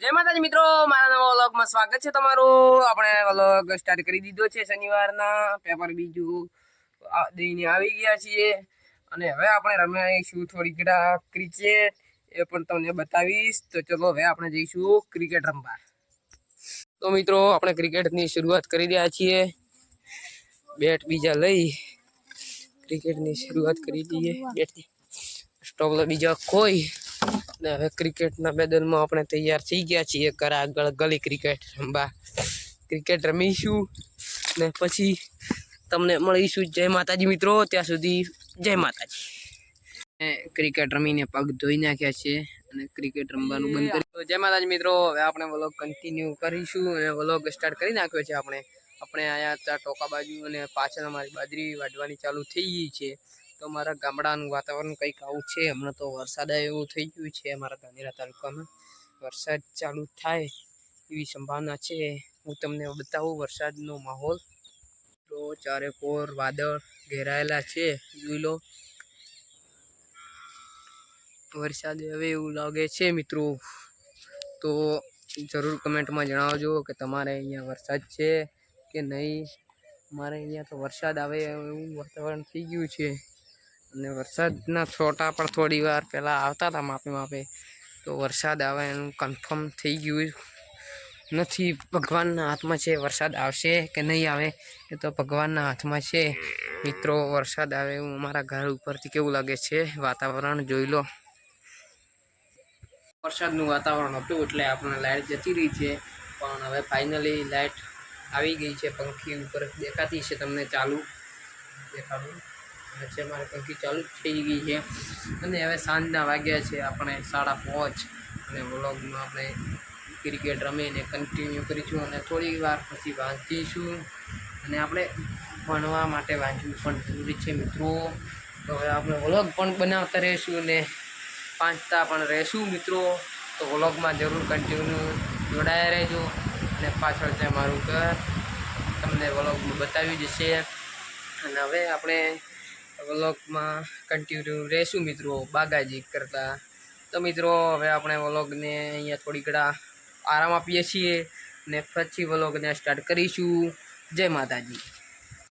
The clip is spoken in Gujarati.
જય માતાજી મિત્રો, મારા નવા વ્લોગમાં સ્વાગત છે તમારું. આપણે વ્લોગ સ્ટાર્ટ કરી દીધો છે શનિવારના પેપર બીજું દઈને આવી ગયા છીએ. અને હવે આપણે રમાઈશું થોડી ઘડા ક્રિકેટ એ પણ તમને બતાવીશ. તો ચલો હવે આપણે જઈશું ક્રિકેટ રમવા. તો મિત્રો, આપણે ક્રિકેટની શરૂઆત કરી રહ્યા છીએ. બેટ બીજા લઈ ક્રિકેટની શરૂઆત કરી દઈએ. બેટથી સ્ટોપલો બીજા કોઈ. ને હવે ક્રિકેટના મેદાનમાં આપણે તૈયાર થઈ ગયા છીએ. કરા આગળ ગલી ક્રિકેટ. રમવા ક્રિકેટ રમીશું ને પછી તમને મળીશું. જય માતાજી મિત્રો, ત્યાં સુધી જય માતાજી. ક્રિકેટ રમીને પગ ધોઈ નાખ્યા છે અને ક્રિકેટ રમવાનું બંધ કરી. જય માતાજી મિત્રો, હવે આપણે વ્લોગ કન્ટિન્યુ કરીશું અને વ્લોગ સ્ટાર્ટ કરી નાખ્યો છે આપણે. આપણે અહીંયા ટોકા બાજુ અને પાછળ અમારી બાજરી વાઢવાની ચાલુ થઈ ગઈ છે. તો અમારા ગામડાનું વાતાવરણ કંઈક આવું છે. હમણાં તો વરસાદ એવું થઈ ગયું છે અમારા ધાનેરા તાલુકામાં. વરસાદ ચાલુ થાય એવી સંભાવના છે. હું તમને બતાવું વરસાદનો માહોલ. તો ચારે કોર, વાદળ ઘેરાયેલા છે, જોઈ લો. વરસાદ હવે એવું લાગે છે મિત્રો. તો જરૂર કમેન્ટમાં જણાવજો કે તમારે અહીંયા વરસાદ છે કે નહીં? અમારે અહીંયા તો વરસાદ આવે એવું વાતાવરણ થઈ ગયું છે. અને વરસાદના છોટા પણ થોડી વાર પહેલાં આવતા હતા માપે માપે, તો વરસાદ આવે એનું કન્ફર્મ થઈ ગયું નથી. ભગવાનના હાથમાં છે વરસાદ આવશે કે નહીં આવે એ તો ભગવાનના હાથમાં છે. મિત્રો, વરસાદ આવે એવું અમારા ઘર ઉપરથી કેવું લાગે છે? વાતાવરણ જોઈ લો. વરસાદનું વાતાવરણ હતું એટલે આપણે લાઇટ જતી રહી છે, પણ હવે ફાઇનલી લાઇટ આવી ગઈ છે. પંખી ઉપર દેખાતી છે તમને ચાલુ. દેખાડું. છે, મારે પંખી ચાલુ થઈ ગઈ છે. અને હવે સાંજના વાગ્યા છે, આપણે સાડા પાંચ. અને વ્લોગમાં આપણે ક્રિકેટ રમીને કન્ટિન્યુ કરીશું અને થોડી વાર પછી વાંચીશું. અને આપણે ભણવા માટે વાંચવું પણ જરૂરી છે, મિત્રો. તો હવે આપણે વ્લોગ પણ બનાવતા રહીશું અને વાંચતા પણ રહેશું, મિત્રો. તો વ્લોગમાં જરૂર કન્ટિન્યુ જોડાયા રહેજો. અને પાછળ છે મારું ઘર. તમને વ્લોગમાં બતાવી જશે અને હવે આપણે વ્લોગમાં કન્ટિન્યુ રહેશું મિત્રો. બાગાજી કરતા. તો મિત્રો, હવે આપણે વ્લોગને અહીંયા થોડી ઘણા આરામ આપીએ છીએ ને પછી વ્લોગને સ્ટાર્ટ કરીશું. જય માતાજી.